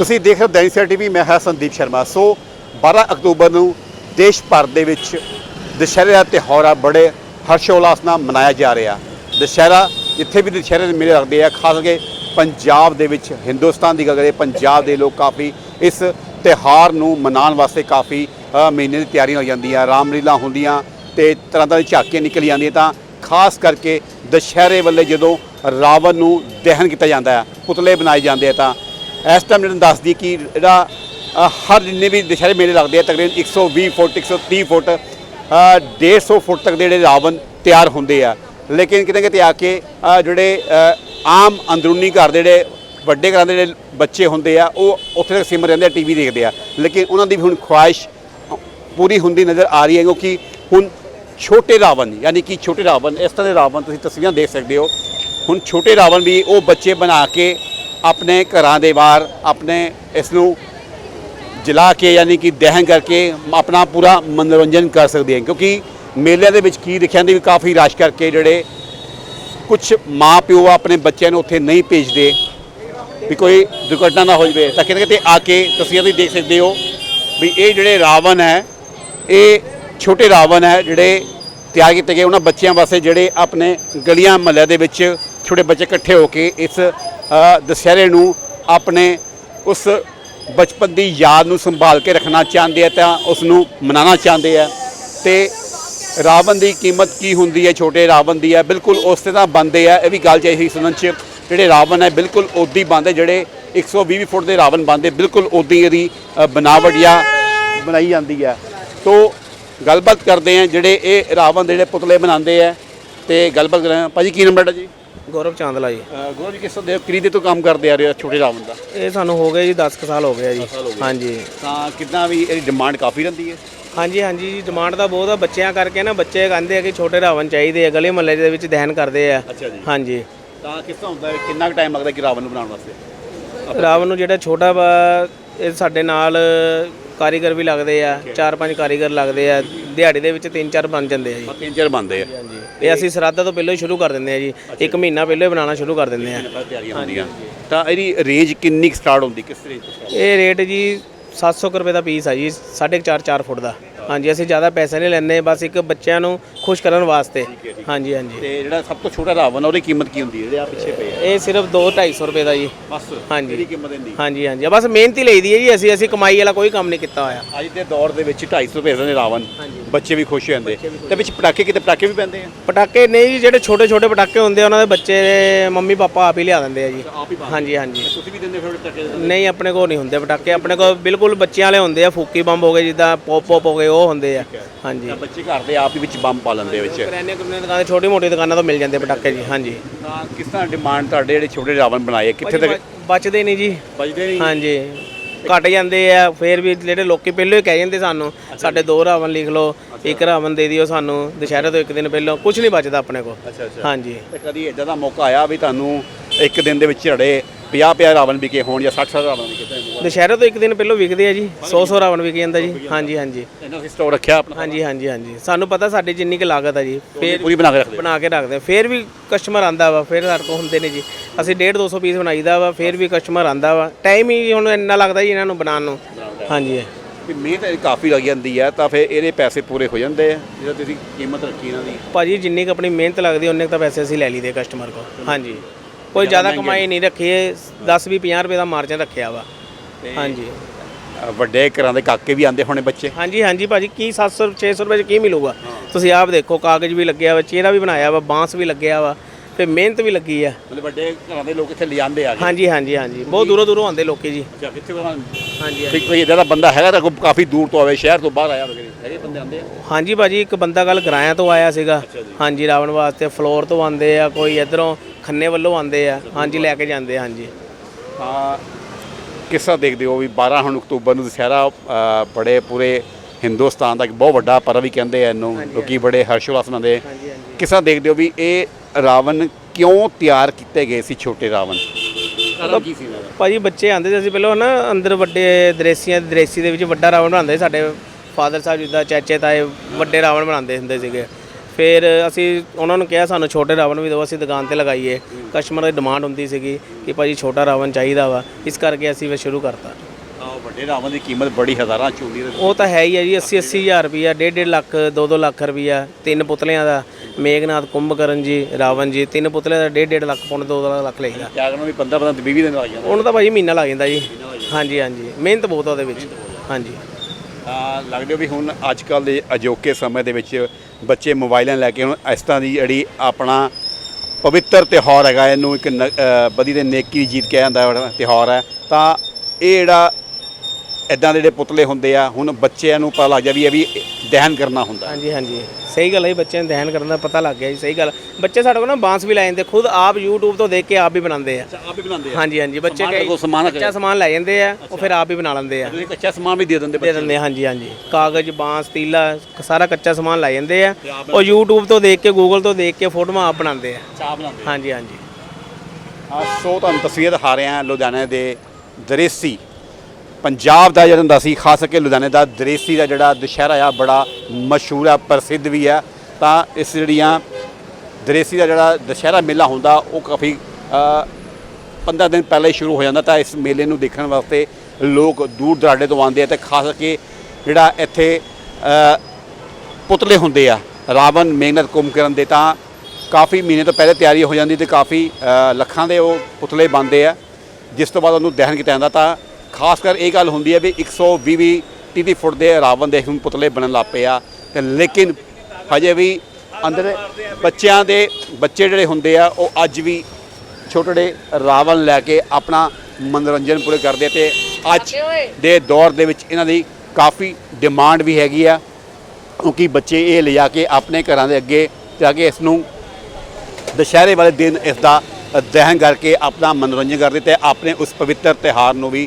ਤੁਸੀਂ ਦੇਖ ਰਹੇ ਹੋ ਦੈਨਿਕ ਸਵੇਰਾ ਟੀਵੀ, ਮੈਂ ਹਾਂ ਸੰਦੀਪ ਸ਼ਰਮਾ। ਸੋ 12 ਅਕਤੂਬਰ ਨੂੰ ਦੇਸ਼ ਭਰ ਦੇ ਵਿੱਚ ਦੁਸਹਿਰੇ ਦਾ ਤਿਉਹਾਰ ਆ, ਬੜੇ ਹਰਸ਼ੋਲਾਸ ਨਾਲ ਮਨਾਇਆ ਜਾ ਰਿਹਾ। ਦੁਸਹਿਰਾ ਜਿੱਥੇ ਵੀ ਦੁਸਹਿਰੇ ਦੇ ਮੇਲੇ ਲੱਗਦੇ ਆ, ਖਾਸ ਕਰਕੇ ਪੰਜਾਬ ਦੇ ਵਿੱਚ, ਹਿੰਦੁਸਤਾਨ ਦੀ ਗੱਲ ਕਰੀਏ, ਪੰਜਾਬ ਦੇ ਲੋਕ ਕਾਫੀ ਇਸ ਤਿਉਹਾਰ ਨੂੰ ਮਨਾਉਣ ਵਾਸਤੇ ਕਾਫੀ ਮਹੀਨੇ ਦੀ ਤਿਆਰੀਆਂ ਹੋ ਜਾਂਦੀਆਂ ਰਾਮਲੀਲਾ ਹੁੰਦੀਆਂ ਤੇ ਤਰ੍ਹਾਂ ਤਰ੍ਹਾਂ ਦੀ ਝਾਕੀਆਂ ਨਿਕਲ ਜਾਂਦੀਆਂ। ਤਾਂ ਖਾਸ ਕਰਕੇ ਦੁਸਹਿਰੇ ਵੱਲੇ ਜਦੋਂ ਰਾਵਣ ਨੂੰ ਦਹਨ ਕੀਤਾ ਜਾਂਦਾ ਹੈ, ਪੁਤਲੇ ਬਣਾਏ ਜਾਂਦੇ ਆ ਤਾਂ ਇਸ ਟਾਈਮ ਮੈਨੂੰ ਦੱਸਦੀ ਕਿ ਜਿਹੜਾ ਹਰ ਜਿੰਨੇ ਵੀ ਦੁਸਹਿਰੇ ਮੇਲੇ ਲੱਗਦੇ ਆ ਤਕਰੀਬਨ 120 ਫੁੱਟ 130 ਫੁੱਟ ਅ, 150 ਫੁੱਟ ਤੱਕ ਦੇ ਜਿਹੜੇ ਰਾਵਣ ਤਿਆਰ ਹੁੰਦੇ ਆ। ਲੇਕਿਨ ਕਿਤੇ ਕਿਤੇ ਆ ਕੇ ਜਿਹੜੇ ਆਮ ਅੰਦਰੂਨੀ ਘਰ ਦੇ ਜਿਹੜੇ ਵੱਡੇ ਘਰਾਂ ਦੇ ਜਿਹੜੇ ਬੱਚੇ ਹੁੰਦੇ ਆ ਉਹ ਉੱਥੇ ਤੱਕ ਸਿਮਰ ਰਹਿੰਦੇ ਆ ਟੀਵੀ ਦੇਖਦੇ ਆ। ਲੇਕਿਨ ਉਹਨਾਂ ਦੀ ਵੀ ਹੁਣ ਖੁਆਇਸ਼ ਪੂਰੀ ਹੁੰਦੀ ਨਜ਼ਰ ਆ ਰਹੀ ਹੈ ਕਿਉਂਕਿ ਹੁਣ ਛੋਟੇ ਰਾਵਣ ਯਾਨੀ ਕਿ ਛੋਟੇ ਰਾਵਣ ਇਸ ਤਰ੍ਹਾਂ ਦੇ ਰਾਵਣ ਤੁਸੀਂ ਤਸਵੀਰਾਂ ਦੇਖ ਸਕਦੇ ਹੋ। ਹੁਣ ਛੋਟੇ ਰਾਵਣ ਵੀ ਉਹ ਬੱਚੇ ਬਣਾ ਕੇ ਆਪਣੇ ਘਰਾਂ ਦੇ ਬਾਹਰ ਆਪਣੇ ਇਸ ਨੂੰ ਜਲਾ ਕੇ ਯਾਨੀ ਕਿ ਦਹਨ ਕਰਕੇ ਆਪਣਾ ਪੂਰਾ ਮਨੋਰੰਜਨ ਕਰ ਸਕਦੇ ਹਨ ਕਿਉਂਕਿ ਮੇਲਿਆਂ ਦੇ ਵਿੱਚ ਕੀ ਦੇਖਿਆ ਦੀ ਵੀ ਕਾਫੀ ਰਸ਼ ਕਰਕੇ ਜਿਹੜੇ ਕੁਝ ਮਾਂ ਪਿਓ ਆਪਣੇ ਬੱਚਿਆਂ ਨੂੰ ਉੱਥੇ ਨਹੀਂ ਭੇਜਦੇ ਵੀ ਕੋਈ ਦੁਰਘਟਨਾ ਨਾ ਹੋ ਜਾਵੇ। ਤਾਂ ਕਿਤੇ ਕਿਤੇ ਆ ਕੇ ਤੁਸੀਂ ਵੀ ਦੇਖ ਸਕਦੇ ਹੋ ਵੀ ਇਹ ਜਿਹੜੇ ਰਾਵਣ ਹੈ, ਇਹ ਛੋਟੇ ਰਾਵਣ ਹੈ ਜਿਹੜੇ ਤਿਆਰ ਕੀਤੇ ਗਏ। ਉਹਨਾਂ ਬੱਚਿਆਂ ਵਾਸਤੇ ਜਿਹੜੇ ਆਪਣੇ ਗਲੀਆਂ ਮਹੱਲੇ ਦੇ ਵਿੱਚ ਛੋਟੇ ਬੱਚੇ ਇਕੱਠੇ ਹੋ ਕੇ ਇਸ ਦੁਸਹਿਰੇ ਨੂੰ ਆਪਣੇ ਉਸ ਬਚਪਨ ਦੀ ਯਾਦ ਨੂੰ ਸੰਭਾਲ ਕੇ ਰੱਖਣਾ ਚਾਹੁੰਦੇ ਆ ਤਾਂ ਉਸ ਨੂੰ ਮਨਾਉਣਾ ਚਾਹੁੰਦੇ ਆ। ਤੇ ਰਾਵਣ ਦੀ ਕੀਮਤ ਕੀ ਹੁੰਦੀ ਹੈ? ਛੋਟੇ ਰਾਵਣ ਦੀ ਹੈ। ਬਿਲਕੁਲ ਉਸ ਤਰ੍ਹਾਂ ਬੰਦੇ ਆ। ਇਹ ਵੀ ਗੱਲ ਚਾਹੀ ਸੁਣਨ ਚ ਜਿਹੜੇ ਰਾਵਣ ਹੈ ਬਿਲਕੁਲ ਉਦੀ ਬੰਦੇ ਜਿਹੜੇ 120 ਫੁੱਟ ਦੇ ਰਾਵਣ ਬੰਦੇ ਬਿਲਕੁਲ ਉਦੀ ਇਹਦੀ ਅ, ਬਣਾਵਟ ਜਾਂ ਬਣਾਈ ਜਾਂਦੀ ਹੈ। ਤੋ ਗੱਲਬਾਤ ਕਰਦੇ ਆ ਜਿਹੜੇ ਇਹ ਰਾਵਣ ਦੇ ਜਿਹੜੇ ਪੁਤਲੇ ਬਣਾਉਂਦੇ ਆ। ਤੇ ਗੱਲਬਾਤ ਕਰਾਂ ਭਾਜੀ ਕੀ ਨੰਬਰ ਹੈ ਜੀ? ਗੌਰਵ ਚਾਂਦਲਾ ਜੀ। ਗੋਰ ਜੀ ਕਿਸ ਦੇ ਕਿਰੀ ਤੋਂ ਕੰਮ ਕਰਦੇ ਆ ਰਹੇ ਹੋ ਛੋਟੇ ਰਾਵਣ ਦਾ? ਇਹ ਸਾਨੂੰ ਹੋ ਗਏ ਜੀ 10 ਕੁ ਸਾਲ ਹੋ ਗਏ ਆ ਜੀ ਹਾਂਜੀ। ਤਾਂ ਕਿੰਨਾ ਵੀ ਇਹਦੀ ਡਿਮਾਂਡ ਕਾਫੀ ਰਹਿੰਦੀ ਹੈ? ਹਾਂਜੀ ਹਾਂਜੀ ਜੀ ਡਿਮਾਂਡ ਤਾਂ ਬਹੁਤ ਆ। ਬੱਚਿਆਂ ਕਰਕੇ ਨਾ ਬੱਚੇ ਕਹਿੰਦੇ ਆ ਕਿ ਛੋਟੇ ਰਾਵਣ ਚਾਹੀਦੇ ਆ ਗਲੀ ਮਹੱਲੇ ਦੇ ਵਿੱਚ ਦਹਨ ਕਰਦੇ ਆ। ਅੱਛਾ ਜੀ। ਹਾਂਜੀ। ਤਾਂ ਕਿਸ ਤਰ੍ਹਾਂ ਹੁੰਦਾ ਹੈ ਕਿੰਨਾ ਕੁ ਟਾਈਮ ਲੱਗਦਾ ਕਿ ਰਾਵਣ ਨੂੰ ਬਣਾਉਣ ਵਾਸਤੇ? ਰਾਵਣ ਨੂੰ ਜਿਹੜਾ ਛੋਟਾ ਵਾ ਇਹ ਸਾਡੇ ਨਾਲ ਕਾਰੀਗਰ ਵੀ ਲੱਗਦੇ ਆ ਚਾਰ ਪੰਜ ਕਾਰੀਗਰ ਲੱਗਦੇ ਆ। ਦਿਹਾੜੀ ਦੇ ਵਿੱਚ ਤਿੰਨ ਚਾਰ ਬਣ ਜਾਂਦੇ ਆ ਜੀ। ਤਿੰਨ ਚਾਰ ਬੰਦੇ ਆ। ਹਾਂਜੀ। ਇਹ ਅਸੀਂ ਸਰਾਧਾ ਤੋਂ ਪਹਿਲਾਂ ਹੀ ਸ਼ੁਰੂ ਕਰ ਦਿੰਦੇ ਆ ਜੀ। ਇੱਕ ਮਹੀਨਾ ਪਹਿਲਾਂ ਹੀ ਬਣਾਉਣਾ ਸ਼ੁਰੂ ਕਰ ਦਿੰਦੇ ਆ। ਪਹਿਲਾਂ ਤਿਆਰੀਆਂ ਹੁੰਦੀਆਂ। ਤਾਂ ਇਹਦੀ ਰੇਂਜ ਕਿੰਨੀ ਸਟਾਰਟ ਹੁੰਦੀ ਕਿਸ ਰੇਂਜ ਤੋਂ? ਇਹ ਰੇਟ ਜੀ 700 ਕੁ ਰੁਪਏ ਦਾ ਪੀਸ ਆ ਜੀ 4.5 4 ਫੁੱਟ ਦਾ। ਹਾਂਜੀ ਅਸੀਂ ਜ਼ਿਆਦਾ ਪੈਸੇ ਨਹੀਂ ਲੈਂਦੇ ਬਸ ਇੱਕ ਬੱਚਿਆਂ ਨੂੰ ਖੁਸ਼ ਕਰਨ ਵਾਸਤੇ। ਹਾਂਜੀ ਹਾਂਜੀ। ਤੇ ਜਿਹੜਾ ਸਭ ਤੋਂ ਛੋਟਾ ਰਾਵਣ ਆ, ਉਹਦੀ ਕੀਮਤ ਕੀ ਹੁੰਦੀ ਹੈ? ਜਿਹੜੇ ਆ ਪਿੱਛੇ ਪਏ ਆ। ਇਹ ਸਿਰਫ 2 250 ਰੁਪਏ ਦਾ ਜੀ। ਬਸ ਹਾਂਜੀ। ਇਹਦੀ ਕੀਮਤ ਇੰਨੀ। ਹਾਂਜੀ ਹਾਂਜੀ। ਬਸ ਮਿਹਨਤ ਹੀ ਲਈਦੀ ਹੈ ਜੀ ਅਸੀਂ ਅਸੀਂ ਕਮਾਈ ਵਾਲਾ ਕੋਈ ਕੰਮ ਨਹੀਂ ਕੀਤਾ ਹੋਇਆ। ਅੱਜ ਦੇ ਦੌਰ ਦੇ ਵਿੱਚ 250 ਰੁਪਏ ਦੇ ਨੇ ਰਾਵਣ। ਬੱਚੇ ਵੀ ਖੁਸ਼ ਹੋ ਜਾਂਦੇ। ਤੇ ਵਿੱਚ ਪਟਾਕੇ ਕਿਤੇ ਪਟਾਕੇ ਵੀ ਪੈਂਦੇ ਆ? ਪਟਾਕੇ ਨਹੀਂ ਜੀ ਜਿਹੜੇ ਛੋਟੇ ਛੋਟੇ ਪਟਾਕੇ ਹੁੰਦੇ ਆ ਉਹਨਾਂ ਦੇ ਬੱਚੇ ਮੰਮੀ ਪਾਪਾ ਆਪ ਹੀ ਲਿਆ ਦਿੰਦੇ ਆ ਜੀ। ਆਪ ਹੀ ਪਾ ਹਾਂਜੀ ਹਾਂਜੀ। ਤੁਸੀਂ ਵੀ ਦਿੰਦੇ ਫਿਰ ਪਟਾਕੇ? ਨਹੀਂ ਆਪਣੇ ਕੋਲ ਨਹੀਂ ਹੁੰਦੇ ਪਟਾਕੇ। ਆਪਣੇ ਕੋਲ ਬਿਲਕੁਲ ਬੱਚਿਆਂ ਵਾਲੇ ਹੁੰਦੇ ਆ ਫੂਕੀ ਬੰਬ ਹੋ ਗਏ ਜਿੱਦਾਂ ਪੌਪ ਪੌਪ ਹੋ ਗਏ ਉਹ ਹੁੰਦੇ ਆ। ਹਾਂਜੀ। ਤਾਂ ਬੱਚੇ ਘਰ ਦੇ ਆਪ ਹੀ ਵਿੱਚ ਬੰਬ ਪਾ ਲੈਂਦੇ ਵਿੱਚ। ਕਰਿਆਨੇ ਕਰਿਆਨੇ ਦੁਕਾਨ ਛੋਟੀ ਮੋਟੀ ਦੁਕਾਨਾਂ ਤੋਂ ਮਿਲ ਜਾਂਦੇ ਪਟਾਕੇ ਜੀ ਹਾਂਜੀ। ਤਾਂ ਕਿਸ ਤਰ੍ਹਾਂ ਡਿਮਾਂਡ ਤੁਹਾਡੇ ਜਿਹੜੇ ਛੋਟੇ ਰਾਵਣ ਬਣਾਏ ਕਿੱਥੇ ਤੱਕ? ਬਚਦੇ ਨਹੀਂ ਜੀ। ਬਜਦੇ ਨਹੀਂ? ਹਾਂਜੀ। ਘਟ ਜਾਂਦੇ ਆ ਫੇਰ ਵੀ ਜਿਹੜੇ ਲੋਕੀ ਪਹਿਲਾਂ ਹੀ ਕਹਿ ਜਾਂਦੇ ਸਾਨੂੰ ਸਾਡੇ ਦੋ ਰਾਵਣ ਲਿਖ ਲਓ ਇੱਕ ਰਾਵਣ ਦੇ ਦਿਓ ਸਾਨੂੰ ਦੁਸ਼ਹਿਰੇ ਤੋਂ ਇੱਕ ਦਿਨ ਪਹਿਲਾਂ ਕੁਝ ਨਹੀਂ ਬਚਦਾ ਆਪਣੇ ਕੋਲ। ਅੱਛਾ ਅੱਛਾ। ਹਾਂਜੀ। ਤੇ ਕਦੀ ਇਦਾਂ ਦਾ ਮੌਕਾ ਆਇਆ ਵੀ ਤੁਹਾਨੂੰ ਇੱਕ ਦਿਨ ਦੇ ਵਿੱਚ ਝੜੇ 50 50 ਰਾਵਣ ਵਿਕੇ ਹੋਣ ਜਾਂ 60 60 ਰਾਵਣ ਵਿਕੇ ਦੁਸ਼ਹਿਰੇ ਤੋਂ ਇੱਕ ਦਿਨ ਪਹਿਲਾਂ ਵਿਕਦੇ ਆ ਜੀ 100 100 ਰਾਵਣ ਵਿਕ ਜਾਂਦਾ ਜੀ। ਹਾਂਜੀ ਹਾਂਜੀ। ਇਹਨਾਂ ਅਸੀਂ ਸਟੋਰ ਰੱਖਿਆ ਆਪਣਾ? ਹਾਂਜੀ ਹਾਂਜੀ ਹਾਂਜੀ। ਸਾਨੂੰ ਪਤਾ ਸਾਡੀ ਜਿੰਨੀ ਕੁ ਲਾਗਤ ਆ ਜੀ। ਫੇਰ ਪੂਰੀ ਬਣਾ ਕੇ ਰੱਖਦੇ ਬਣਾ ਕੇ ਰੱਖਦੇ ਆ। ਫੇਰ ਵੀ ਕਸਟਮਰ ਆਂਦਾ ਵਾ ਫੇਰ ਸਾਡੇ ਕੋਲ ਹੁੰਦੇ ਨੇ ਜੀ। ਅਸੀਂ 1.5 200 ਪੀਸ ਬਣਾਈਦਾ ਵਾ ਫੇਰ ਵੀ ਕਸਟਮਰ ਆਂਦਾ ਵਾ। ਟਾਈਮ ਹੀ ਹੁਣ ਇੰਨਾ ਲੱਗਦਾ ਜੀ ਇਹਨਾਂ ਨੂੰ ਬਣਾਉਣ ਨੂੰ। ਹਾਂਜੀ। ਵੀ ਮਿਹਨਤ ਕਾਫੀ ਲੱਗ ਜਾਂਦੀ ਹੈ ਤਾਂ ਫਿਰ ਇਹਦੇ ਪੈਸੇ ਪੂਰੇ ਹੋ ਜਾਂਦੇ ਆ। ਜਦੋਂ ਤੁਸੀਂ ਕੀਮਤ ਰੱਖੀ ਇਹਨਾਂ ਦੀ। ਭਾਜੀ ਜਿੰਨੀ ਕੁ ਆਪਣੀ ਮਿਹਨਤ ਲੱਗਦੀ ਉਹਨੇ ਕੁ ਤਾਂ ਪੈਸੇ ਅਸੀਂ ਲੈ ਲਈਦੇ ਕਸਟਮਰ ਕੋਲ। ਹਾਂਜੀ। ਕੋਈ ਜ਼ਿਆਦਾ ਕਮਾਈ ਨਹੀਂ ਰੱਖੀ 10 ਵੀ 50 ਰੁਪਏ ਦਾ ਮਾਰਜਨ ਰੱਖਿਆ ਵਾ। ਹਾਂਜੀ। ਅ, ਵੱਡੇ ਘਰਾਂ ਦੇ ਕਾਕੇ ਵੀ ਆਂਦੇ ਹੋਣੇ ਬੱਚੇ? ਹਾਂਜੀ ਹਾਂਜੀ ਭਾਜੀ ਕੀ 700 600 ਰੁਪਏ ਚ ਕੀ ਮਿਲੂਗਾ? ਤੁਸੀਂ ਆਪ ਦੇਖੋ ਕਾਗਜ਼ ਵੀ ਲੱਗਿਆ ਵਾ ਚਿਹਰਾ ਵੀ ਬਣਾਇਆ ਵਾ ਬਾਂਸ ਵੀ ਲੱਗਿਆ ਵਾ ਤੇ ਮਿਹਨਤ ਵੀ ਲੱਗੀ ਆ। ਮਤਲਬ ਵੱਡੇ ਘਰਾਂ ਦੇ ਲੋਕ ਇੱਥੇ ਲਿਆਂਦੇ ਆ। ਹਾਂਜੀ ਹਾਂਜੀ ਹਾਂਜੀ। ਬਹੁਤ ਦੂਰੋਂ ਦੂਰੋਂ ਆਉਂਦੇ ਲੋਕੀ ਜੀ। ਅੱਛਾ ਕਿੱਥੇ ਕੋਲ ਹਾਂਜੀ ਵੀ ਕੋਈ ਇਦਾਂ ਦਾ ਬੰਦਾ ਹੈਗਾ ਤਾਂ ਕੋਈ ਕਾਫੀ ਦੂਰ ਤੋਂ ਆਵੇ ਸ਼ਹਿਰ ਤੋਂ ਬਾਹਰ ਆਇਆ ਵਗੈਰੇ ਹੈਗੇ ਬੰਦੇ ਆਂਦੇ ਆ? ਹਾਂਜੀ ਭਾਜੀ ਇੱਕ ਬੰਦਾ ਕੱਲ ਗਰਾਇਆ ਤੋਂ ਆਇਆ ਸੀਗਾ। ਹਾਂਜੀ ਰਾਵਣ ਵਾਸਤੇ ਫਲੋਰ ਤੋਂ ਆਉਂਦੇ ਆ ਕੋਈ ਇਧਰੋਂ ਖੰਨੇ ਵੱਲੋਂ ਆਉਂਦੇ ਆ। ਹਾਂਜੀ ਲੈ ਕੇ ਜਾਂਦੇ ਆ ਹਾਂਜੀ। ਤਾਂ ਕਿਸ ਤਰ੍ਹਾਂ ਦੇਖਦੇ ਹੋ ਵੀ 12 ਹੁਣ ਅਕਤੂਬਰ ਨੂੰ ਦੁਸਹਿਰਾ ਬੜੇ ਪੂਰੇ ਹਿੰਦੁਸਤਾਨ ਦਾ ਇੱਕ ਬਹੁਤ ਵੱਡਾ ਪਰਵ ਵੀ ਕਹਿੰਦੇ ਆ ਇਹਨੂੰ ਲੋਕੀ ਬੜੇ ਹਰਸ਼ੋਲਾਸ ਮਨਾਉਂਦੇ ਕਿਸ ਤਰ੍ਹਾਂ ਦੇਖਦੇ ਹੋ ਵੀ ਇਹ ਰਾਵਣ ਕਿਉਂ ਤਿਆਰ ਕੀਤੇ ਗਏ ਸੀ ਛੋਟੇ ਰਾਵਣ? ਭਾਜੀ ਬੱਚੇ ਆਂਦੇ ਸੀ ਅਸੀਂ ਪਹਿਲਾਂ ਨਾ ਅੰਦਰ ਵੱਡੇ ਦ੍ਰੇਸੀਆਂ ਦ੍ਰੇਸੀ ਦੇ ਵਿੱਚ ਵੱਡਾ ਰਾਵਣ ਬਣਾਉਂਦੇ ਸੀ ਸਾਡੇ ਫਾਦਰ ਸਾਹਿਬ ਜਿੱਦਾਂ ਚਾਚੇ ਤਾਏ ਵੱਡੇ ਰਾਵਣ ਬਣਾਉਂਦੇ ਹੁੰਦੇ ਸੀਗੇ। ਫਿਰ ਅਸੀਂ ਉਹਨਾਂ ਨੂੰ ਕਿਹਾ ਸਾਨੂੰ ਛੋਟੇ ਰਾਵਣ ਵੀ ਦਿਓ ਅਸੀਂ ਦੁਕਾਨ ਤੇ ਲਗਾਈਏ। ਕਸਟਮਰ ਦੀ ਡਿਮਾਂਡ ਹੁੰਦੀ ਸੀਗੀ ਕਿ ਭਾਜੀ ਛੋਟਾ ਰਾਵਣ ਚਾਹੀਦਾ ਵਾ। ਇਸ ਕਰਕੇ ਅਸੀਂ ਫਿਰ ਸ਼ੁਰੂ ਕਰਤਾ। ਆਹ ਵੱਡੇ ਰਾਵਣ ਦੀ ਕੀਮਤ ਬੜੀ ਹਜ਼ਾਰਾਂ ਉਹ ਤਾਂ ਹੈ ਹੀ ਹੈ ਜੀ 80 80000 ਰੁਪਿਆ 1.5 ਲੱਖ 2-2 ਲੱਖ ਰੁਪਿਆ ਤਿੰਨ ਪੁਤਲਿਆਂ ਦਾ ਮੇਘਨਾਥ ਕੁੰਭਕਰਨ ਜੀ ਰਾਵਣ ਜੀ ਤਿੰਨ ਪੁਤਲਿਆਂ ਦਾ 1.5 ਲੱਖ ਪੌਣ 2 ਲੱਖ ਲਈਦਾ। ਕਿਆ ਕਰਨਾ ਵੀ 15 15 20 ਦਿਨ ਲੱਗ ਜਾਂਦਾ ਉਹਨੂੰ ਤਾਂ ਭਾਜੀ ਮਹੀਨਾ ਲੱਗ ਜਾਂਦਾ ਜੀ। ਹਾਂਜੀ ਹਾਂਜੀ। ਮਿਹਨਤ ਬਹੁਤ ਆ ਉਹਦੇ ਵਿੱਚ। ਹਾਂਜੀ। ਆ ਲੱਗਦਾ ਵੀ ਹੁਣ ਅੱਜ ਕੱਲ ਦੇ ਅਜੋਕੇ ਸਮੇਂ ਦੇ ਵਿੱਚ ਬੱਚੇ ਮੋਬਾਈਲਾਂ ਲੈ ਕੇ ਹੁਣ ਇਸ ਤਰ੍ਹਾਂ ਦੀ ਜਿਹੜੀ ਆਪਣਾ ਪਵਿੱਤਰ ਤਿਉਹਾਰ ਹੈਗਾ ਇਹਨੂੰ ਇੱਕ ਨ- ਅ, ਬਦੀ ਦੇ ਨੇਕੀ ਦੀ ਜੀਤ ਕਿਹਾ ਜਾਂਦਾ ਤਿਉਹਾਰ ਹੈ। ਤਾਂ ਇਹ ਜਿਹੜਾ ਇਦਾਂ ਦੇ ਜਿਹੜੇ ਪੁਤਲੇ ਹੁੰਦੇ ਆ ਹੁਣ ਬੱਚਿਆਂ ਨੂੰ ਪਤਾ ਲੱਗ ਜਾ ਵੀ ਇਹ ਵੀ ਦਹਨ ਕਰਨਾ ਹੁੰਦਾ। ਹਾਂਜੀ ਹਾਂਜੀ। ਸਹੀ ਗੱਲ ਹੈ ਜੀ, ਬੱਚਿਆਂ ਨੂੰ ਦਹਿਨ ਕਰਨ ਦਾ ਪਤਾ ਲੱਗ ਗਿਆ ਜੀ ਸਹੀ ਗੱਲ। ਬੱਚੇ ਸਾਡੇ ਕੋਲ ਨਾ ਬਾਂਸ ਵੀ ਲੈ ਜਾਂਦੇ ਖੁਦ ਆਪ YouTube ਤੋਂ ਦੇਖ ਕੇ ਆਪ ਵੀ ਬਣਾਉਂਦੇ ਆ। ਆਪ ਹੀ ਬਣਾਉਂਦੇ ਹਾਂਜੀ ਹਾਂਜੀ ਬੱਚੇ ਸਮਾਨ ਕਈ ਸਮਾਨ ਕੱਚਾ ਸਮਾਨ ਲੈ ਜਾਂਦੇ ਆ ਉਹ ਫਿਰ ਆਪ ਹੀ ਬਣਾ ਲੈਂਦੇ ਆ। ਤੁਸੀਂ ਕੱਚਾ ਸਮਾਨ ਵੀ ਦੇ ਦਿੰਦੇ ਦੇ ਦਿੰਦੇ ਆ, ਹਾਂਜੀ ਹਾਂਜੀ। ਕਾਗਜ਼ ਬਾਂਸ ਤੀਲਾ ਸਾਰਾ ਕੱਚਾ ਸਮਾਨ ਲੈ ਜਾਂਦੇ ਆ। ਉਹ YouTube ਤੋਂ ਦੇਖ ਕੇ Google ਤੋਂ ਦੇਖ ਕੇ ਫੋਟੋਆਂ ਆਪ ਬਣਾਉਂਦੇ ਆ। ਚਾਹ ਬਣਾਉਂਦੇ ਹਾਂਜੀ ਹਾਂਜੀ। ਆ ਸੋ ਤੁਹਾਨੂੰ ਤਸਵੀਰ ਦਿਖਾ ਰਹੇ ਹਾਂ ਲੁਧਿਆਣੇ ਦੇ ਦਰੇਸੀ ਪੰਜਾਬ ਦਾ ਜਿਹੜਾ ਹੁੰਦਾ ਸੀ ਖਾਸ ਕਰਕੇ ਲੁਧਿਆਣੇ ਦਾ ਦਰੇਸੀ ਦਾ ਜਿਹੜਾ ਦੁਸ਼ਹਿਰਾ ਆ ਬੜਾ ਮਸ਼ਹੂਰ ਆ ਪ੍ਰਸਿੱਧ ਵੀ ਆ। ਤਾਂ ਇਸ ਜਿਹੜੀਆਂ ਦਰੇਸੀ ਦਾ ਜਿਹੜਾ ਦੁਸ਼ਹਿਰਾ ਮੇਲਾ ਹੁੰਦਾ ਉਹ ਕਾਫੀ ਅ, 15 ਦਿਨ ਪਹਿਲਾਂ ਹੀ ਸ਼ੁਰੂ ਹੋ ਜਾਂਦਾ। ਤਾਂ ਇਸ ਮੇਲੇ ਨੂੰ ਦੇਖਣ ਵਾਸਤੇ ਲੋਕ ਦੂਰ ਦਰਾਡੇ ਤੋਂ ਆਉਂਦੇ ਆ ਤੇ ਖਾਸ ਕਰਕੇ ਜਿਹੜਾ ਇੱਥੇ ਪੁਤਲੇ ਹੁੰਦੇ ਆ ਰਾਵਣ ਮਿਹਨਤ ਕੁੰਭਕਰਨ ਦੇ ਤਾਂ ਕਾਫੀ ਮਹੀਨੇ ਤੋਂ ਪਹਿਲੇ ਤਿਆਰੀ ਹੋ ਜਾਂਦੀ ਤੇ ਕਾਫੀ ਲੱਖਾਂ ਦੇ ਉਹ ਪੁਤਲੇ ਬਣਦੇ ਆ ਜਿਸ ਤੋਂ ਬਾਅਦ ਉਹਨੂੰ ਦਹਨ ਕੀਤਾ ਜਾਂਦਾ। ਤਾਂ ਖਾਸ ਕਰ ਇਹ ਗੱਲ ਹੁੰਦੀ ਹੈ ਵੀ 120 ਵੀ 30 ਫੁੱਟ ਦੇ ਰਾਵਣ ਦੇ ਹੁਣ ਪੁਤਲੇ ਬਣਨ ਲੱਗ ਪਏ ਆ ਤੇ ਲੇਕਿਨ ਹਜੇ ਵੀ ਅੰਦਰ ਬੱਚਿਆਂ ਦੇ ਬੱਚੇ ਜਿਹੜੇ ਹੁੰਦੇ ਆ, ਉਹ ਅੱਜ ਵੀ ਛੋਟੇ ਛੋਟੇ ਰਾਵਣ ਲੈ ਕੇ ਆਪਣਾ ਮਨੋਰੰਜਨ ਪੂਰੇ ਕਰਦੇ ਆ ਤੇ ਅੱਜ ਦੇ ਦੌਰ ਦੇ ਵਿੱਚ ਇਹਨਾਂ ਦੀ ਕਾਫੀ ਡਿਮਾਂਡ ਵੀ ਹੈਗੀ ਆ, ਕਿਉਂਕਿ ਬੱਚੇ ਇਹ ਲਿਜਾ ਕੇ ਆਪਣੇ ਘਰਾਂ ਦੇ ਅੱਗੇ ਜਾ ਕੇ ਇਸ ਨੂੰ ਦੁਸ਼ਹਿਰੇ ਵਾਲੇ ਦਿਨ ਇਸ ਦਾ ਦਹਨ ਕਰਕੇ ਆਪਣਾ ਮਨੋਰੰਜਨ ਕਰਦੇ ਤੇ ਆਪਣੇ ਉਸ ਪਵਿੱਤਰ ਤਿਉਹਾਰ ਨੂੰ ਵੀ